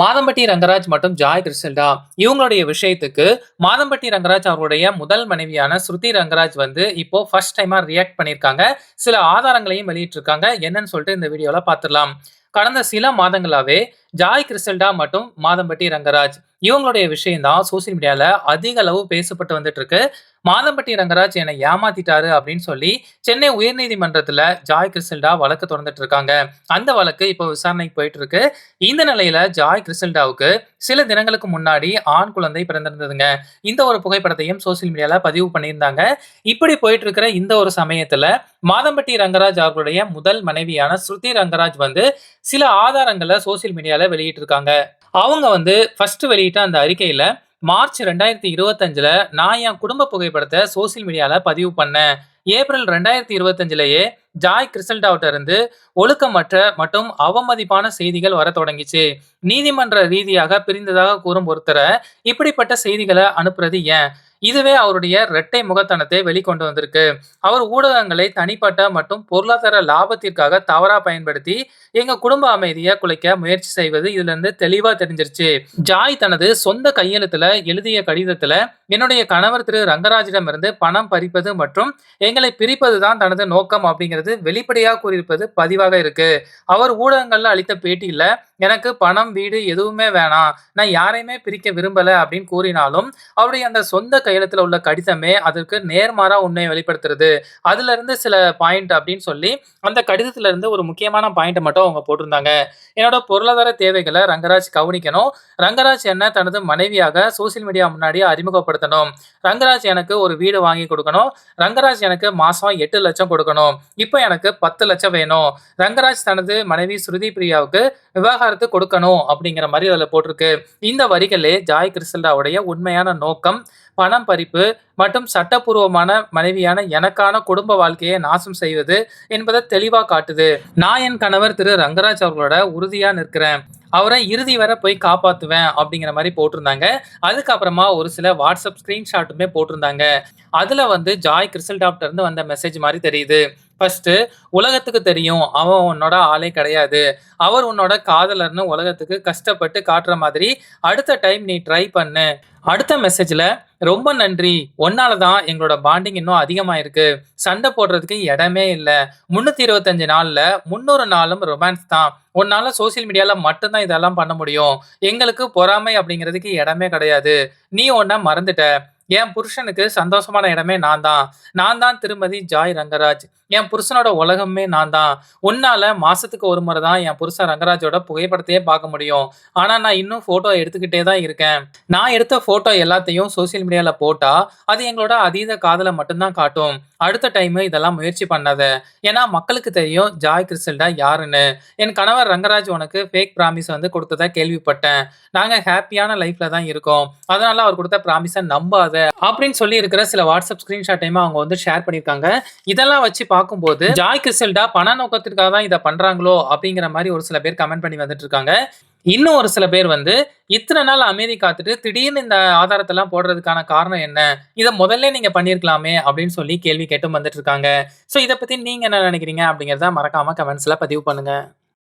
மாதம்பட்டி ரங்கராஜ் மற்றும் ஜாய் கிறிஸ்டல்டா இவங்களுடைய விஷயத்துக்கு மாதம்பட்டி ரங்கராஜ் அவருடைய முதல் மனைவியான ஸ்ருதி ரங்கராஜ் வந்து இப்போ ஃபர்ஸ்ட் டைமா ரியாக்ட் பண்ணியிருக்காங்க. சில ஆதாரங்களையும் வெளியிட்டிருக்காங்க. என்னன்னு சொல்லிட்டு இந்த வீடியோல பார்த்துடலாம். கடந்த சில மாதங்களாவே ஜாய் கிறிஸ்டல்டா மற்றும் மாதம்பட்டி ரங்கராஜ் இவங்களுடைய விஷயம் தான் சோசியல் மீடியால அதிக அளவு பேசப்பட்டு வந்துட்டு இருக்கு. மாதம்பட்டி ரங்கராஜ் என்னை ஏமாத்திட்டாரு அப்படின்னு சொல்லி சென்னை உயர்நீதிமன்றத்தில் ஜாய் கிறிசல்டா வழக்கு தொடர்ந்துட்டு இருக்காங்க. அந்த வழக்கு இப்போ விசாரணைக்கு போயிட்டு இருக்கு. இந்த நிலையில ஜாய் கிறிசல்டாவுக்கு சில தினங்களுக்கு முன்னாடி ஆண் குழந்தை பிறந்திருந்ததுங்க. இந்த ஒரு புகைப்படத்தையும் சோசியல் மீடியால பதிவு பண்ணியிருந்தாங்க. இப்படி போயிட்டு இருக்கிற இந்த ஒரு சமயத்துல மாதம்பட்டி ரங்கராஜ் அவர்களுடைய முதல் மனைவியான ஸ்ருதி ரங்கராஜ் வந்து சில ஆதாரங்களை சோசியல் மீடியால வெளியிட்டிருக்காங்க. அவங்க வந்து ஃபர்ஸ்ட் வெளியிட்ட அந்த அறிக்கையில மார்ச் ரெண்டாயிரத்தி இருபத்தஞ்சில் நான் என் குடும்ப புகைப்படத்தை சோசியல் மீடியாவில் பதிவு பண்ணேன். ஏப்ரல் ரெண்டாயிரத்தி இருபத்தஞ்சிலேயே ஜாய் கிறிஸ்டல்டாவிட்ட இருந்து ஒழுக்கமற்ற மற்றும் அவமதிப்பான செய்திகள் வர தொடங்கிச்சு. நீதிமன்ற ரீதியாக பிரிந்ததாக கூறும் ஒருத்தரை இப்படிப்பட்ட செய்திகளை அனுப்புறது ஏன்? இதுவே அவருடைய இரட்டை முகத்தனத்தை வெளிக்கொண்டு வந்திருக்கு. அவர் ஊடகங்களை தனிப்பட்ட மற்றும் பொருளாதார லாபத்திற்காக தவறா பயன்படுத்தி எங்க குடும்ப அமைதியை குலைக்க முயற்சி செய்வது இதுல இருந்து தெளிவா தெரிஞ்சிருச்சு. ஜாய் தனது சொந்த கையெழுத்துல எழுதிய கடிதத்துல என்னுடைய கணவர் திரு ரங்கராஜிடமிருந்து பணம் பறிப்பது மற்றும் எங்களை பிரிப்பது தான் தனது நோக்கம் அப்படிங்கிறது வெளிப்படையாக கூறியிருப்பது பதிவாக இருக்கு. அவர் ஊடகங்கள்ல அளித்த பேட்டியில எனக்கு பணம் வீடு எதுவுமே வேணாம். நான் யாரையுமே பிரிக்க விரும்பல அப்படின்னு கூறினாலும் அவருடைய அந்த சொந்த கையெழுத்துல உள்ள கடிதமே அதற்கு நேர்மாறா உண்மையை வெளிப்படுத்துறது. அதுல இருந்து சில பாயிண்ட் அப்படின்னு சொல்லி அந்த கடிதத்துல இருந்து ஒரு முக்கியமான பாயிண்ட் மட்டும் அவங்க போட்டிருந்தாங்க. என்னோட பொருளாதார தேவைகளை ரங்கராஜ் கவனிக்கணும். ரங்கராஜ் என்ன தனது மனைவியாக சோசியல் மீடியா முன்னாடி அறிமுகப்படுத்தணும். ரங்கராஜ் எனக்கு ஒரு வீடு வாங்கி கொடுக்கணும். ரங்கராஜ் எனக்கு மாசம் எட்டு லட்சம் கொடுக்கணும். இப்போ எனக்கு பத்து லட்சம் வேணும். ரங்கராஜ் தனது மனைவி ஸ்ருதி பிரியாவுக்கு விவாகரத்து கொடுக்கணும் அப்படிங்கிற மாதிரி அதில் போட்டிருக்கு. இந்த வரிகளே ஜாய் கிறிஸ்டல்டாவுடைய உண்மையான நோக்கம் பணம் பறிப்பு மற்றும் சட்டப்பூர்வமான மனைவியான எனக்கான குடும்ப வாழ்க்கையை நாசம் செய்வது என்பதை தெளிவாக காட்டுது. நான் என் கணவர் திரு ரங்கராஜ் அவர்களோட உறுதியாக நிற்கிறேன். அவரை இறுதி வரை போய் காப்பாற்றுவேன் அப்படிங்கிற மாதிரி போட்டிருந்தாங்க. அதுக்கப்புறமா ஒரு சில வாட்ஸ்அப் ஸ்க்ரீன்ஷாட்டுமே போட்டிருந்தாங்க. அதில் வந்து ஜாய் கிறிஸ்டல்டாப்ட இருந்து வந்த மெசேஜ் மாதிரி தெரியுது. ஃபர்ஸ்ட் உலகத்துக்கு தெரியும். அவன் உன்னோட ஆளே கிடையாது. அவர் உன்னோட காதலர்னு உலகத்துக்கு கஷ்டப்பட்டு காட்டுற மாதிரி அடுத்த டைம் நீ ட்ரை பண்ணு. அடுத்த மெசேஜில் ரொம்ப நன்றி. ஒன்னால தான் எங்களோட பாண்டிங் இன்னும் அதிகமாயிருக்கு. சண்டை போடுறதுக்கு இடமே இல்லை. முந்நூற்றி இருபத்தஞ்சு நாளில் முன்னூறு நாளும் ரொமான்ஸ் தான். உன்னால சோசியல் மீடியாவில் மட்டும்தான் இதெல்லாம் பண்ண முடியும். எங்களுக்கு பொறாமை அப்படிங்கிறதுக்கு இடமே கிடையாது. நீ ஒன்றை மறந்துட்ட. என் புருஷனுக்கு சந்தோஷமான இடமே நான் தான். நான் தான் திருமதி ஜாய் ரங்கராஜ். என் புருஷனோட உலகமே நான் தான். உன்னால மாசத்துக்கு ஒரு முறை தான் என் புருஷன் ரங்கராஜோட புகைப்படத்தையே பார்க்க முடியும். ஆனா நான் இன்னும் போட்டோ எடுத்துக்கிட்டே தான் இருக்கேன். நான் எடுத்த போட்டோ எல்லாத்தையும் சோசியல் மீடியால போட்டா அது எங்களோட அதீத காதலை மட்டும்தான் காட்டும். அடுத்த டைம் இதெல்லாம் முயற்சி பண்ணாத. ஏன்னா மக்களுக்கு தெரியும் ஜாய் கிறிஸ்டல்டா யாருன்னு. என் கணவர் ரங்கராஜ் உனக்கு ஃபேக் ப்ராமிஸ் வந்து கொடுத்ததா கேள்விப்பட்டேன். நாங்க ஹாப்பியான லைஃப்ல தான் இருக்கோம். அதனால அவர் கொடுத்த ப்ராமிஸை நம்பாத. அப்படின்னு சொல்லி இருக்கிற சில வாட்ஸ்அப் ஸ்கிரீன்ஷாட்டையுமே அவங்க வந்து ஷேர் பண்ணியிருக்காங்க. இதெல்லாம் வச்சு பார்க்கும்போது ஜாய் கிறிஸ்டல்டா பண நோக்கத்திற்காக தான் இதை பண்றாங்களோ அப்படிங்கிற மாதிரி ஒரு சில பேர் கமெண்ட் பண்ணி வந்துட்டு இருக்காங்க. இன்னும் ஒரு சில பேர் வந்து இத்தனை நாள் அமைதி காத்துட்டு திடீர்னு இந்த ஆதாரத்தெல்லாம் போடுறதுக்கான காரணம் என்ன? இதை முதல்ல நீங்க பண்ணியிருக்கலாமே அப்படின்னு சொல்லி கேள்வி கேட்டும் வந்துட்டு இருக்காங்க. ஸோ இதை பத்தி நீங்க என்ன நினைக்கிறீங்க அப்படிங்கிறத மறக்காம கமெண்ட்ஸ்ல பதிவு பண்ணுங்க.